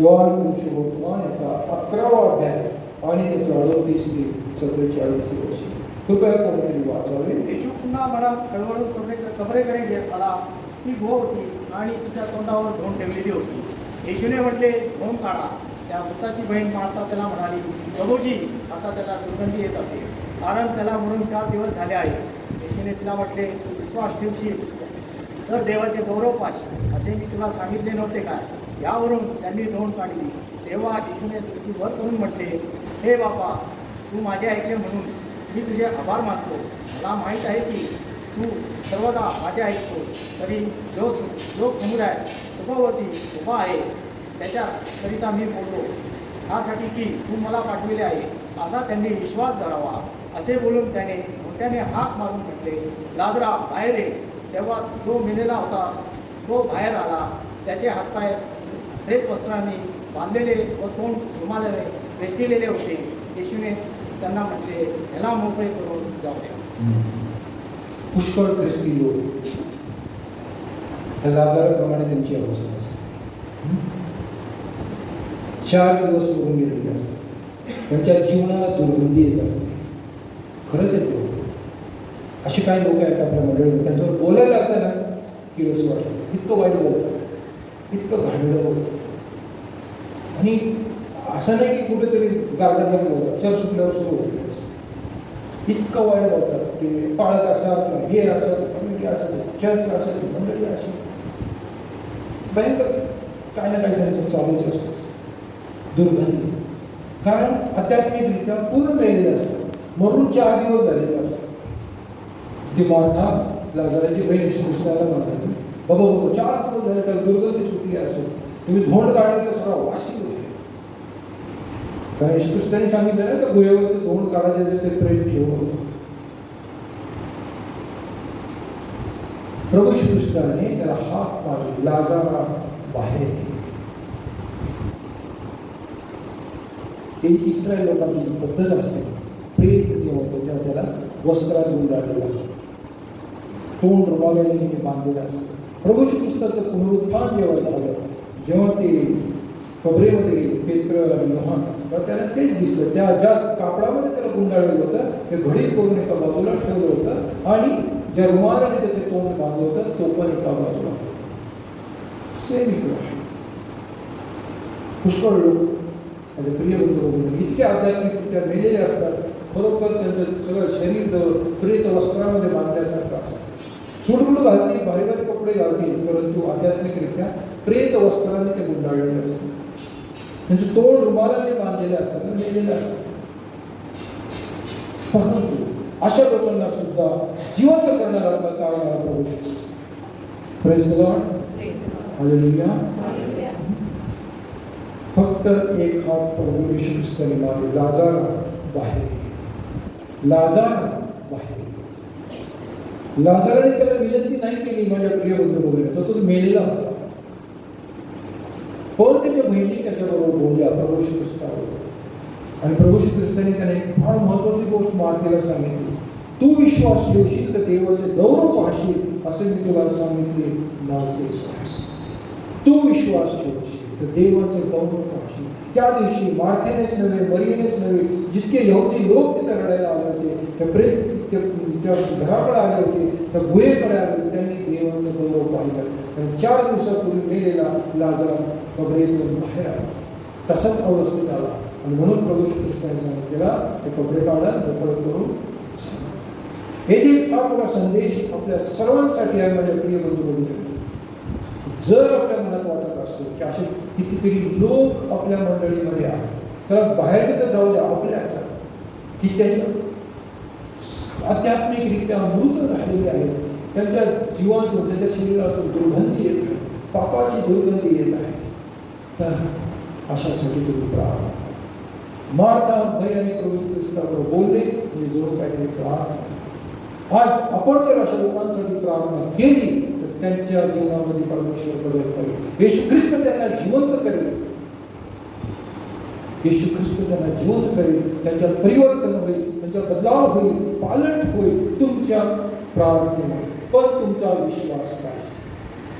योहान शुभवर्तमान याचा अकरावा अध्याय आणि त्याच्या अडतीस ते चव्वेचाळीस वर्ष कृपया कोणतरी वाचावे येशू पुन्हा मनात खळबळून कबरे कबरेकडे घेत आला ती गो होती आणि तिच्या तोंडावर धोन ठेवलेली होती येशूने म्हटले धोन काढा त्या मृताची बहीण मारता त्याला म्हणाली प्रभूजी आता त्याला दुर्गंधी येत असेल कारण त्याला म्हणून चार दिवस झाले आहेत येशूने तिला म्हटले विश्वास ठेवशील तर देवाचे गौरव पाशी असे मी तुला सांगितले नव्हते काय यावरून त्यांनी धोंड काढली. तेव्हा येशूने दृष्टी वर करून म्हटले हे बाबा तू माझे ऐकले म्हणून मी तुझे आभार मानतो. मला माहीत आहे की तू सर्वदा माझे ऐकतो. तरी जो सु- लोक समुदाय सुखवती उभा आहे त्याच्याकरिता मी बोलतो. यासाठी की तू मला पाठविले आहे असा त्यांनी विश्वास धरावा. असे बोलून त्याने मोठ्याने हाक मारून म्हटले लाजरा बाहेर ये. तेव्हा जो मेलेला होता तो बाहेर आला. त्याचे हातपाय रेत वस्त्रांनी बांधलेले व तोंड रुमालेले वेष्टिलेले होते. येशूने त्यांना म्हटले ह्याला मोकळे करून जाऊ द्या. पुष्कळ ख्रिस्ती लोक. ह्या लाजाराप्रमाणे त्यांची अवस्था असते. चार दिवस करून गेलेले असतात. त्यांच्या जीवनाला दुर्गंधी येत असते. खरंच येतो असे काही लोक आहेत आपल्या मंडळी त्यांच्यावर बोलायला लागतं ना की रस वाटतं. इतकं वाईट बोलतात. इतकं भांडलं होतं. आणि असं नाही की कुठेतरी गार्डनमध्ये होतं. चर्च सुटल्यावर सुरू होते. इतकं वाईट होतात ते पाळक असतात हे असत कम्युनिटी असत चर्च असत मंडळी असत भयंकर काय ना काही त्यांचं चालूच असतं. दुर्गंधी. कारण आध्यात्मिकरित्या पूर्ण मेलेले असतात म्हणून चार दिवस झालेले असतात. ती मार्था लाजाराची बहीण श्रीकृष्णाला म्हणाली बाबा चार दिवस झाले त्याला दुर्गंधी सुटली असेल तुम्ही धोंड काढले तर सर्व वाशी होईल. कारण श्रीकृष्णाने सांगितलं ना त्या गुहेवरती धोंड काढायचे जे ते प्रेम ठेवलं होतं प्रभू श्रीकृष्णाने त्याला हात मारली लाजारा बाहेर इस्रायल लोकांची जी पद्धत असते प्रेम जे होतं तेव्हा त्याला वस्त्रात गुंडाळलेलं असतं. तोंड रुमालाने बांधलेलं असतं. प्रभूशी श्रीकृष्णाचं पुनरुत्थान जेव्हा झालं जेव्हा ते कबरेमध्ये पेत्र आणि लोहान तेव्हा त्याला तेच दिसलं. त्या ज्या कापडामध्ये त्याला गुंडाळलेलं होतं ते घडी करून एका बाजूला ठेवलं होतं आणि ज्या रुमालाने त्याचे तोंड बांधलं होतं तो पण एका बाजूला. होता सेम इकडं आहे. पुष्कळ लोक माझे प्रिय बंधू भगिनी, इतके आध्यात्मिकरित्या मेलेले असतात खरोखर त्यांचं सगळं शरीर जवळ प्रेत वस्त्रामध्ये बांधल्यासारखं असतं. सुडबुड घालतील भारी भारी कपडे घालतील परंतु आध्यात्मिकरित्या प्रेत वस्त्राने ते गुंडाळलेले असतात. त्यांचे तोंड रुमालाने बांधलेले असतात मेलेले असतात. परंतु अशा लोकांना सुद्धा जिवंत करणारा आपला आहे प्रभू प्रेस हालेलुया फक्त एक हात प्रभू येशू ख्रिस्ताने मारले. लाजारा बाहेर. लाजार बाहेर. लाजाराने त्याला विनंती नाही केली माझ्या प्रिय बंधू वगैरे तो तो मेलेला होता. पण त्याच्या बहिणी त्याच्याबरोबर बोलल्या प्रभू श्री ख्रिस्ताबरोबर आणि प्रभू श्री ख्रिस्ताने त्याने फार महत्वाची गोष्ट मारतीला सांगितली. तू विश्वास ठेवशील तर देवाचे गौरव पाहशील असे मी तुला सांगितले नव्हते तू विश्वास ठेवशील तर देवाचे गौरव पाहशील. त्या दिवशी मार्थेनेच नव्हे मरियेनेच नव्हे जितके यहुदी लोक तिथे रडायला आले होते त्या प्रेम त्या त्या घराकडे आले होते त्या गुहेकडे आले होते त्यांनी देवाचं गौरव पाहिलं. आणि चार दिवसापूर्वी मेलेला लाजार कबरेतून बाहेर आला. तसाच अवस्थेत आला. आणि म्हणून प्रभू कृष्णाने सांगितलेला ते कपडे काढा मोकळ करून येथे फार मोठा संदेश आपल्या सर्वांसाठी आहे माझ्या प्रिय बंधू जर आपल्या मनात वाटत असेल की असे कितीतरी लोक आपल्या मंडळीमध्ये आहेत तर बाहेरचं तर जाऊ द्या आपल्याच की त्यांनी आध्यात्मिकरित्या मृत राहिलेले आहेत. त्यांच्या जीवातून त्यांच्या शरीरातून दुर्गंधी येत आहे. पापाची दुर्गंधी येत आहे. तर अशासाठी तुम्ही प्रार्थना मारता मर्याने प्रवेश आणि ख्रिस्ताबरोबर बोलले म्हणजे जो काहीतरी प्रार्थना आज आपण जर अशा लोकांसाठी प्रार्थना केली तर त्यांच्या जीवनामध्ये परमेश्वर बदल करेल. येशू ख्रिस्त त्यांना जिवंत करेल. येशू ख्रिस्त त्यांना जिवंत करेल. त्यांच्यात परिवर्तन होईल. तुमचा बदलाव होईल पालन होईल तुमच्या प्रार्थना पण तुमचा विश्वास पाहिजे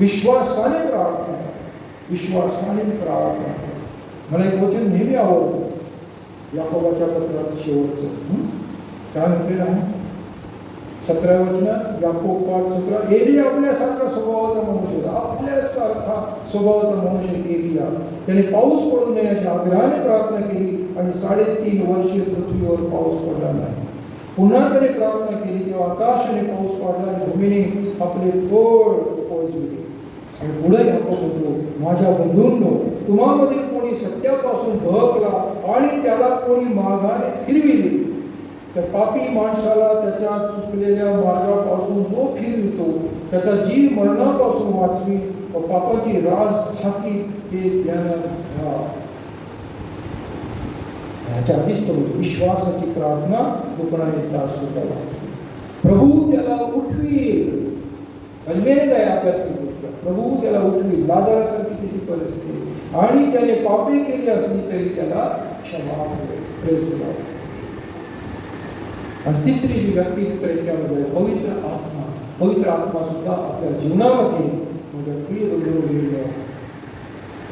विश्वासाने प्रार्थना विश्वासाने प्रार्थना मला एक वचन नेहमी आवडतं. याकोबाच्या पत्रात शेवटचं. काय म्हटलेलं आहे? सतरा वचनात याकोब पाच सतरा एलिया आपल्यासारखा स्वभावाचा मनुष्य होता आपल्यासारखा स्वभावाचा मनुष्य एलिया त्याने पाऊस पडू नये अशी आग्रहाने प्रार्थना केली आणि साडेतीन वर्षे पृथ्वीवर पाऊस पडला नाही। पुन्हा त्याने प्रार्थना केली तेव्हा आकाशाने पाऊस पडला आणि भूमीने आपले गोड पोचविले आणि पुढे याकोब म्हणतो माझ्या बंधूंनो तुम्हामधील कोणी सत्यापासून बहकला आणि त्याला कोणी माघाने फिरविले। तर पापी माणसाला त्याच्या चुकलेल्या मार्गापासून जो फिरवितो त्याचा जीव मरणापासून वाचवी व पापाची राज छाती हे ध्यानात घ्या आधीच तो विश्वासाची प्रार्थना दुकानाने तास सुटावा प्रभू त्याला आध्यात्मिक गोष्ट. प्रभू त्याला उठवील. लाजारासारखी त्याची परिस्थिती. आणि त्याने पापे केली असली तरी त्याला क्षमा the Lord. आणि तिसरी जी व्यक्ती त्याच्यामध्ये आहे, पवित्र आत्मा पवित्र आत्मा सुद्धा आपल्या जीवनामध्ये माझ्या प्रिय बंधू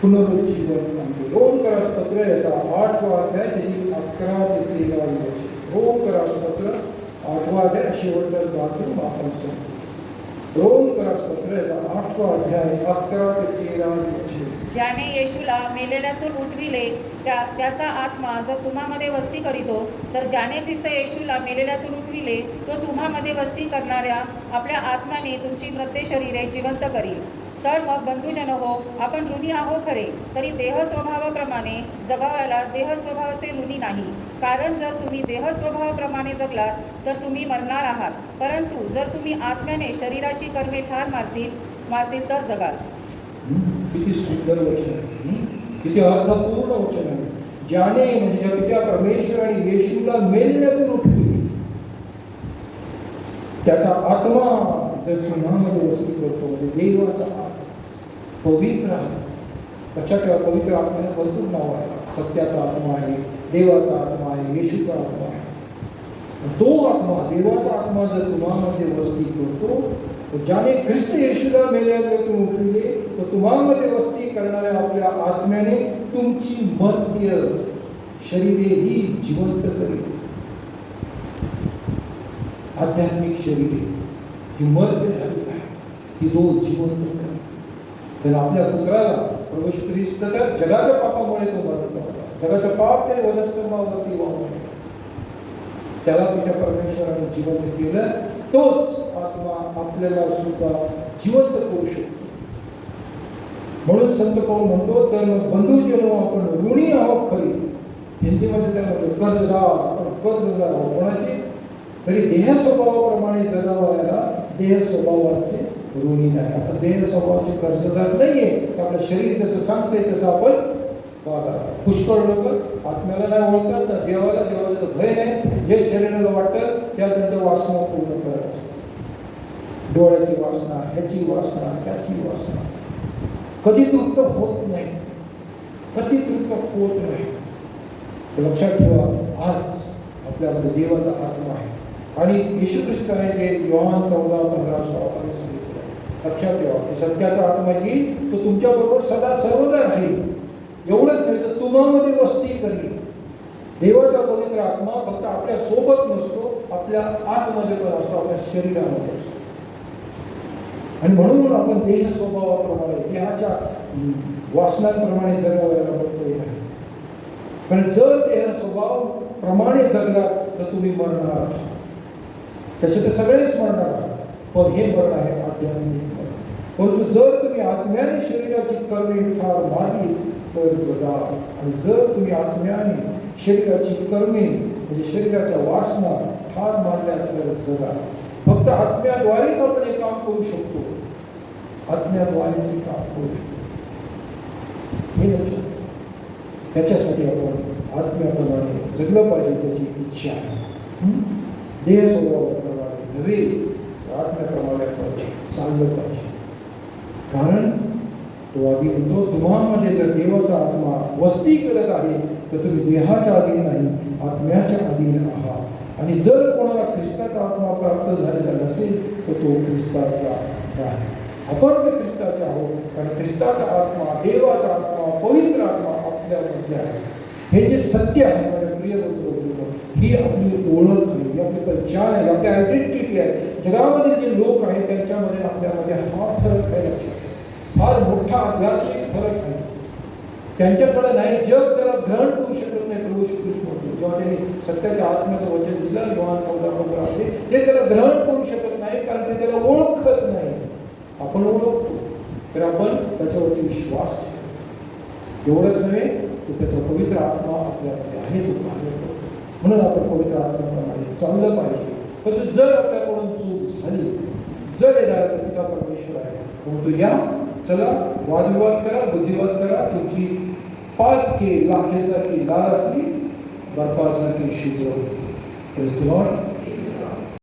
पुनरुज्जीवन आणते रोमकरास पत्र याचा आठवा अध्याय त्याची अकरा ते तेरा वर्ष. रोम पत्र आठवा अध्याय शेवटचा बाथरूम आपण सांगतो ज्याने येशूला मेलेल्यातून उठविले त्या त्याचा आत्मा जर तुम्हामध्ये वस्ती करीतो तर ज्याने ख्रिस्त येशूला मेलेल्यातून उठविले तो तुम्हामध्ये वस्ती करणाऱ्या आपल्या आत्म्याने तुमची प्रत्येक शरीरे जिवंत करील. तर मग बंधुजन हो आपण ऋणी आहो खरे तरी देह स्वभावाप्रमाणे जगावायला देह स्वभावाचे ऋणी नाही. कारण जर तुम्ही देह स्वभावाप्रमाणे जगलात तर तुम्ही मरणार आहात. परंतु जर तुम्ही आत्म्याने शरीराची कर्मे ठार मारतील मारतील तर जगाल. किती सुंदर वचन आहे. किती अर्थपूर्ण वचन आहे. ज्याने म्हणजे ज्या पित्या परमेश्वर आणि येशूला मेल्यातून उठवली त्याचा आत्मा तर तुम्हामध्ये वस्ती करतो म्हणजे देवाचा आत्मा पवित्र आत्मा लक्षात ठेवा पवित्र आत्म्याने भरपूर नाव आहे. सत्याचा आत्मा आहे देवाचा आत्मा आहे येशूचा आत्मा आहे तो आत्मा देवाचा आत्मा जर तुम्हामध्ये वस्ती करतो तर ज्याने ख्रिस्त येशूला मेल्यानंतर उठविले तर तुम्हामध्ये वस्ती करणाऱ्या आपल्या आत्म्याने तुमची मर्त्य शरीरे ही जिवंत करेल. आध्यात्मिक शरीरे जी मर्त्य झाली आहे ती तो जिवंत तर आपल्या पुत्राला प्रवेश ख्रिस्त जगाच्या पापामुळे तो मरण पावला. जगाचं पाप त्याने वधस्तंभावरती वाहून त्याला पित्या परमेश्वराने जिवंत केलं. तोच आत्मा आपल्याला सुद्धा जिवंत करू शकतो. म्हणून संत पाऊल म्हणतो तर मग बंधू जन्म आपण ऋणी आहोत खरी. हिंदीमध्ये त्याला म्हणतो कर्जदार कर्जदार आहोत. तरी देह स्वभावाप्रमाणे जगावायला देह स्वभावाचे ऋणी नाही. आपण देह स्वभावाचे कर्जदार नाहीये. तर आपलं शरीर जसं सांगते तसं आपण वागा पुष्कळ लोक आत्म्याला नाही ओळखतात तर देवाला देवाला भय नाही. जे शरीराला वाटतं त्या त्यांच्या वासना पूर्ण करत असतात. डोळ्याची वासना ह्याची वासना त्याची वासना. कधी तृप्त होत नाही. कधी तृप्त होत नाही. लक्षात ठेवा आज आपल्यामध्ये देवाचा आत्मा आहे. आणि येशू ख्रिस्ताने हे योहान चौदा पंधरा सोळामध्ये सांगितलं आहे. लक्षात ठेवा की सत्याचा आत्मा येईल तो तुमच्याबरोबर सदा सर्वदा राहील. एवढंच नाही तर तुम्हामध्ये वस्ती करेल. देवाचा पवित्र आत्मा फक्त आपल्यासोबत नसतो आपल्या आतमध्ये पण असतो आपल्या शरीरामध्ये असतो. आणि म्हणून आपण देह स्वभावाप्रमाणे देहाच्या वासनांप्रमाणे जगावायला बघतो नाही. कारण जर देह स्वभाव प्रमाणे जगला तर तुम्ही मरणार आहात. तसे तर सगळेच मरणार पण हे मरण आहे आध्यात्मिक मरण. परंतु जर तुम्ही आत्म्याने शरीराची कर्मे ठार मारली तर जगा. आणि जर तुम्ही आत्म्याने शरीराची कर्मे म्हणजे शरीराच्या वासना ठार मारल्या तर जगा. फक्त आत्म्याद्वारेच आपण हे काम करू शकतो. आत्म्याद्वारेच हे काम करू शकतो. हे लक्षात त्याच्यासाठी आपण आत्म्याप्रमाणे जगलं पाहिजे त्याची इच्छा आहे. देह स्वभाव. नव्हे तर आत्म्याप्रमाणे चाललं पाहिजे. कारण तो आधी म्हणतो तुम्हामध्ये जर देवाचा आत्मा वस्ती करत आहे तर तुम्ही देहाच्या अधीन नाही आत्म्याच्या अधीन आहात आणि जर कोणाला ख्रिस्ताचा आत्मा प्राप्त झालेला नसेल तर तो ख्रिस्ताचा आहे आपण तर ख्रिस्ताचे आहोत कारण ख्रिस्ताचा आत्मा देवाचा आत्मा पवित्र आत्मा आपल्यामध्ये आहे. हे जे सत्य आहे माझ्या प्रिय ही आपली ओळख आहे. ही आपली पहचान आहे आपली आयडेंटिटी आहे. जगामध्ये जे लोक आहेत त्यांच्यामध्ये आपल्यामध्ये हा फरक आहे लक्षात फार मोठा आध्यात्मिक फरक आहे. त्यांच्याकडे नाही जग त्याला ग्रहण करू शकत नाही प्रभू श्री कृष्ण म्हणतो. जेव्हा त्यांनी सत्याच्या आत्म्याचं वचन दिलं योहान चौदा पंधरा मध्ये ते त्याला ग्रहण करू शकत नाही कारण ते त्याला ओळखत नाही. आपण ओळखतो. तर आपण त्याच्यावरती विश्वास ठेवतो. एवढंच नव्हे तर त्याचा पवित्र आत्मा आपल्यामध्ये आहे तो बाहेर करतो म्हणून आपण पवित्र आत्म्याप्रमाणे चाललं पाहिजे परंतु जर आपल्याकडून चूक झाली जर हे पिता परमेश्वर आहे तो म्हणतो या चला वादविवाद करा बुद्धिवाद करा तुमची पाच के लाखेसारखी लाल असली बर्फासारखी शुद्ध होईल.